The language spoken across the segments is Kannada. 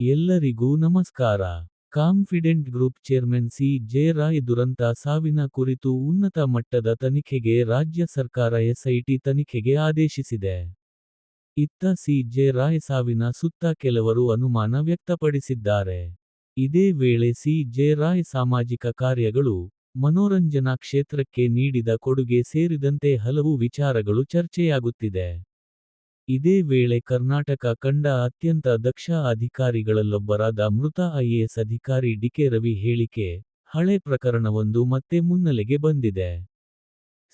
ಎಲ್ಲರಿಗೂ ನಮಸ್ಕಾರ. Confident Group chairman C. J Roy ದುರಂತ ಸಾವಿನ ಕುರಿತು ಉನ್ನತ ಮಟ್ಟದ ತನಿಖೆಗೆ ರಾಜ್ಯ ಸರ್ಕಾರ ಎಸ್ಐಟಿ ತನಿಖೆಗೆ ಆದೇಶಿಸಿದೆ. ಇತ್ತ ಸಿ. ಜೆ ರಾಯ್ ಸಾವಿನ ಸುತ್ತ ಕೆಲವರು ಅನುಮಾನ ವ್ಯಕ್ತಪಡಿಸಿದ್ದಾರೆ. ಇದೇ ವೇಳೆ ಸಿ. ಜೆ ರಾಯ್ ಸಾಮಾಜಿಕ ಕಾರ್ಯಗಳು ಮನೋರಂಜನಾ ಕ್ಷೇತ್ರಕ್ಕೆ ನೀಡಿದ ಕೊಡುಗೆ ಸೇರಿದಂತೆ ಹಲವು ವಿಚಾರಗಳು ಚರ್ಚೆಯಾಗುತ್ತಿದೆ. ಇದೇ ವೇಳೆ ಕರ್ನಾಟಕ ಕಂಡ ಅತ್ಯಂತ ದಕ್ಷ ಅಧಿಕಾರಿಗಳಲ್ಲೊಬ್ಬರಾದ ಮೃತ ಐಎಎಸ್ ಅಧಿಕಾರಿ ಡಿಕೆ ರವಿ ಹೇಳಿಕೆ, ಹಳೆ ಪ್ರಕರಣವೊಂದು ಮತ್ತೆ ಮುನ್ನೆಲೆಗೆ ಬಂದಿದೆ.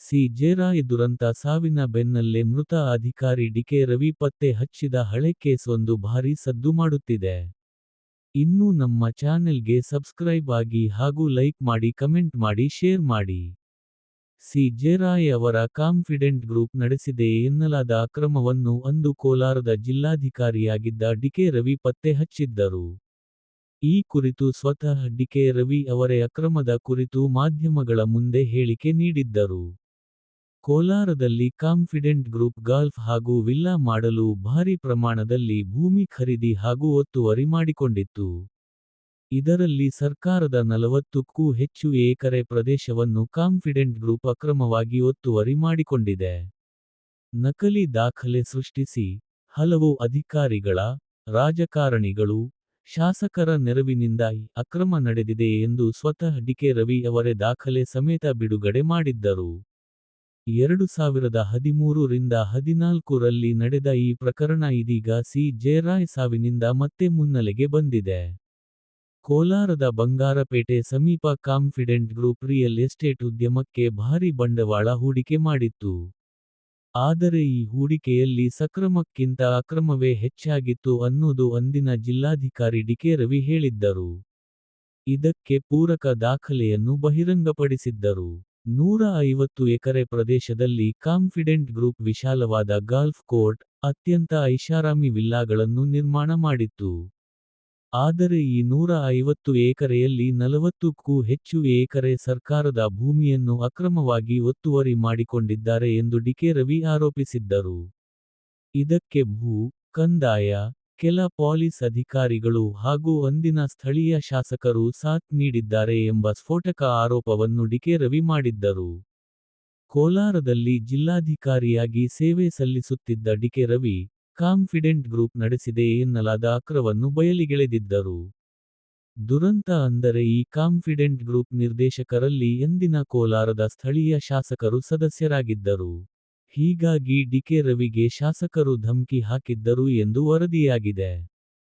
ಸಿ ಜೇರಾಯ್ ದುರಂತ ಸಾವಿನ ಬೆನ್ನಲ್ಲೇ ಮೃತ ಅಧಿಕಾರಿ ಡಿಕೆ ರವಿ ಪತ್ತೆ ಹಚ್ಚಿದ ಹಳೆ ಕೇಸ್ ಒಂದು ಭಾರೀ ಸದ್ದು ಮಾಡುತ್ತಿದೆ. ಇನ್ನೂ ನಮ್ಮ ಚಾನೆಲ್ಗೆ ಸಬ್ಸ್ಕ್ರೈಬ್ ಆಗಿ ಹಾಗೂ ಲೈಕ್ ಮಾಡಿ ಕಮೆಂಟ್ ಮಾಡಿ ಶೇರ್ ಮಾಡಿ. ಸಿ. ಜೆ ರಾಯ್ ಅವರ ಕಾನ್ಫಿಡೆಂಟ್ ಗ್ರೂಪ್ ನಡೆಸಿದೆ ಎನ್ನಲಾದ ಅಕ್ರಮವನ್ನು ಅಂದು ಕೋಲಾರದ ಜಿಲ್ಲಾಧಿಕಾರಿಯಾಗಿದ್ದ ಡಿಕೆ ರವಿ ಪತ್ತೆ ಹಚ್ಚಿದ್ದರು. ಈ ಕುರಿತು ಸ್ವತಃ ಡಿಕೆ ರವಿ ಅವರೇ ಅಕ್ರಮದ ಕುರಿತು ಮಾಧ್ಯಮಗಳ ಮುಂದೆ ಹೇಳಿಕೆ ನೀಡಿದ್ದರು. ಕೋಲಾರದಲ್ಲಿ ಕಾನ್ಫಿಡೆಂಟ್ ಗ್ರೂಪ್ ಗಾಲ್ಫ್ ಹಾಗೂ ವಿಲ್ಲಾ ಮಾಡಲು ಭಾರಿ ಪ್ರಮಾಣದಲ್ಲಿ ಭೂಮಿ ಖರೀದಿ ಹಾಗೂ ಒತ್ತುವರಿ ಮಾಡಿಕೊಂಡಿತ್ತು. ಇದರಲ್ಲಿ ಸರ್ಕಾರದ ನಲವತ್ತಕ್ಕೂ ಹೆಚ್ಚು ಎಕರೆ ಪ್ರದೇಶವನ್ನು ಕಾನ್ಫಿಡೆಂಟ್ ಗ್ರೂಪ್ ಅಕ್ರಮವಾಗಿ ಒತ್ತುವರಿ ಮಾಡಿಕೊಂಡಿದೆ. ನಕಲಿ ದಾಖಲೆ ಸೃಷ್ಟಿಸಿ ಹಲವು ಅಧಿಕಾರಿಗಳ, ರಾಜಕಾರಣಿಗಳು, ಶಾಸಕರ ನೆರವಿನಿಂದ ಅಕ್ರಮ ನಡೆದಿದೆ ಎಂದು ಸ್ವತಃ ಡಿಕೆ ರವಿ ಅವರೇ ದಾಖಲೆ ಸಮೇತ ಬಿಡುಗಡೆ ಮಾಡಿದ್ದರು. ಎರಡು ಸಾವಿರದ ಹದಿಮೂರರಿಂದ ರಿಂದ ಹದಿನಾಲ್ಕು ರಲ್ಲಿ ನಡೆದ ಈ ಪ್ರಕರಣ ಇದೀಗ ಸಿ. ಜಯರಾಯ್ ಸಾವಿನಿಂದ ಮತ್ತೆ ಮುನ್ನೆಲೆಗೆ ಬಂದಿದೆ. ಕೋಲಾರದ ಬಂಗಾರಪೇಟೆ ಸಮೀಪ ಕಾನ್ಫಿಡೆಂಟ್ ಗ್ರೂಪ್ ರಿಯಲ್ ಎಸ್ಟೇಟ್ ಉದ್ಯಮಕ್ಕೆ ಭಾರಿ ಬಂಡವಾಳ ಹೂಡಿಕೆ ಮಾಡಿತ್ತು. ಆದರೆ ಈ ಹೂಡಿಕೆಯಲ್ಲಿ ಸಕ್ರಮಕ್ಕಿಂತ ಅಕ್ರಮವೇ ಹೆಚ್ಚಾಗಿತ್ತು ಅನ್ನೋದು ಅಂದಿನ ಜಿಲ್ಲಾಧಿಕಾರಿ ಡಿಕೆ ರವಿ ಹೇಳಿದ್ದರು. ಇದಕ್ಕೆ ಪೂರಕ ದಾಖಲೆಯನ್ನು ಬಹಿರಂಗಪಡಿಸಿದ್ದರು. ನೂರ ಐವತ್ತು ಎಕರೆ ಪ್ರದೇಶದಲ್ಲಿ ಕಾನ್ಫಿಡೆಂಟ್ ಗ್ರೂಪ್ ವಿಶಾಲವಾದ ಗಾಲ್ಫ್ ಕೋರ್ಟ್, ಅತ್ಯಂತ ಐಷಾರಾಮಿ ವಿಲ್ಲಾಗಳನ್ನು ನಿರ್ಮಾಣ ಮಾಡಿತ್ತು. ಆದರೆ ಈ ನೂರ ಐವತ್ತು ಎಕರೆಯಲ್ಲಿ ನಲವತ್ತಕ್ಕೂ ಹೆಚ್ಚು ಎಕರೆ ಸರ್ಕಾರದ ಭೂಮಿಯನ್ನು ಅಕ್ರಮವಾಗಿ ಒತ್ತುವರಿ ಮಾಡಿಕೊಂಡಿದ್ದಾರೆ ಎಂದು ಡಿಕೆ ರವಿ ಆರೋಪಿಸಿದ್ದರು. ಇದಕ್ಕೆ ಭೂ, ಕಂದಾಯ, ಕೆಲ ಪೊಲೀಸ್ ಅಧಿಕಾರಿಗಳು ಹಾಗೂ ಅಂದಿನ ಸ್ಥಳೀಯ ಶಾಸಕರು ಸಾಥ್ ನೀಡಿದ್ದಾರೆ ಎಂಬ ಸ್ಫೋಟಕ ಆರೋಪವನ್ನು ಡಿಕೆ ರವಿ ಮಾಡಿದ್ದರು. ಕೋಲಾರದಲ್ಲಿ ಜಿಲ್ಲಾಧಿಕಾರಿಯಾಗಿ ಸೇವೆ ಸಲ್ಲಿಸುತ್ತಿದ್ದ D K Ravi Confident Group ನಡೆಸಿದೆ ಎನ್ನಲಾದ ಅಕ್ರವನ್ನು ಬಯಲಿಗೆಳೆದಿದ್ದರು. ದುರಂತ ಅಂದರೆ ಈ ಕಾನ್ಫಿಡೆಂಟ್ ಗ್ರೂಪ್ ನಿರ್ದೇಶಕರಲ್ಲಿ ಎಂದಿನ ಕೋಲಾರದ ಸ್ಥಳೀಯ ಶಾಸಕರು ಸದಸ್ಯರಾಗಿದ್ದರು. ಹೀಗಾಗಿ ಡಿಕೆ ರವಿಗೆ ಶಾಸಕರು ಧಮಕಿ ಹಾಕಿದ್ದರು ಎಂದು ವರದಿಯಾಗಿದೆ.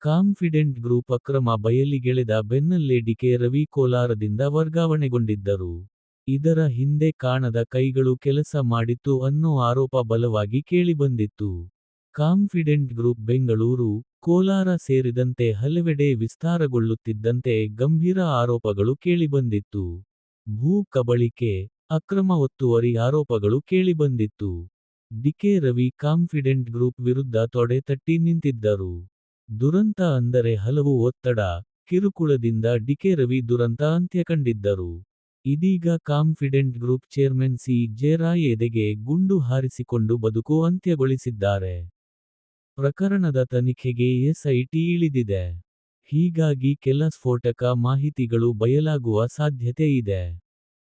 ಕಾನ್ಫಿಡೆಂಟ್ ಗ್ರೂಪ್ ಅಕ್ರಮ ಬಯಲಿಗೆಳೆದ ಬೆನ್ನಲ್ಲೇ ಡಿಕೆ ರವಿ ಕೋಲಾರದಿಂದ ವರ್ಗಾವಣೆಗೊಂಡಿದ್ದರು. ಇದರ ಹಿಂದೆ ಕಾಣದ ಕೈಗಳು ಕೆಲಸ ಮಾಡಿತ್ತು ಅನ್ನೋ ಆರೋಪ ಬಲವಾಗಿ ಕೇಳಿಬಂದಿತ್ತು. ಕಾನ್ಫಿಡೆಂಟ್ ಗ್ರೂಪ್ ಬೆಂಗಳೂರು, ಕೋಲಾರ ಸೇರಿದಂತೆ ಹಲವೆಡೆ ವಿಸ್ತಾರಗೊಳ್ಳುತ್ತಿದ್ದಂತೆ ಗಂಭೀರ ಆರೋಪಗಳು ಕೇಳಿಬಂದಿತ್ತು. ಭೂ ಕಬಳಿಕೆ, ಅಕ್ರಮ ಒತ್ತುವರಿ ಆರೋಪಗಳು ಕೇಳಿಬಂದಿತ್ತು. ಡಿಕೆ ರವಿ ಕಾನ್ಫಿಡೆಂಟ್ ಗ್ರೂಪ್ ವಿರುದ್ಧ ತೊಡೆ ತಟ್ಟಿ ನಿಂತಿದ್ದರು. ದುರಂತ ಅಂದರೆ ಹಲವು ಒತ್ತಡ, ಕಿರುಕುಳದಿಂದ ಡಿಕೆ ರವಿ ದುರಂತ ಅಂತ್ಯ ಕಂಡಿದ್ದರು. ಇದೀಗ Confident Group chairman C. J Roy ಎದೆಗೆ ಗುಂಡು ಹಾರಿಸಿಕೊಂಡು ಬದುಕು ಅಂತ್ಯಗೊಳಿಸಿದ್ದಾರೆ. ಪ್ರಕರಣದ ತನಿಖೆಗೆ ಎಸ್ಐಟಿ ಇಳಿದಿದೆ. ಹೀಗಾಗಿ ಕೆಲ ಸ್ಫೋಟಕ ಮಾಹಿತಿಗಳು ಬಯಲಾಗುವ ಸಾಧ್ಯತೆ ಇದೆ.